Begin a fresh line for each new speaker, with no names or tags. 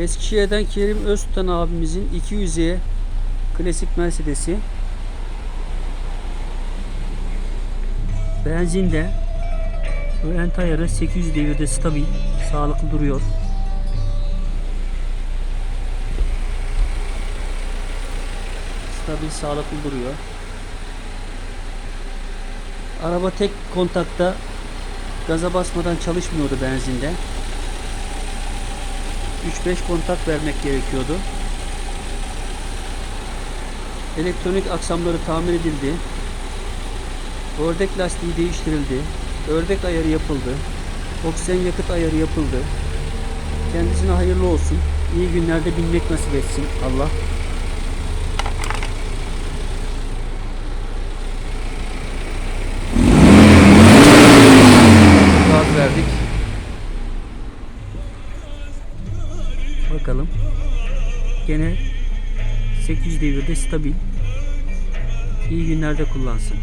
Eskişehir'den Kerim Öztutan abimizin 200'e klasik Mercedes'i. Benzinde ön ayarı 800 devirde stabil, sağlıklı duruyor. Stabil, sağlıklı duruyor. Araba tek kontakta gaza basmadan çalışmıyordu benzinde. 3-5 kontak vermek gerekiyordu. Elektronik aksamları tamir edildi. Ördek lastiği değiştirildi. Ördek ayarı yapıldı. Oksijen yakıt ayarı yapıldı. Kendisine hayırlı olsun. İyi günlerde binmek nasip etsin Allah. Bakalım. Gene 800 devirde stabil. İyi günlerde kullansın.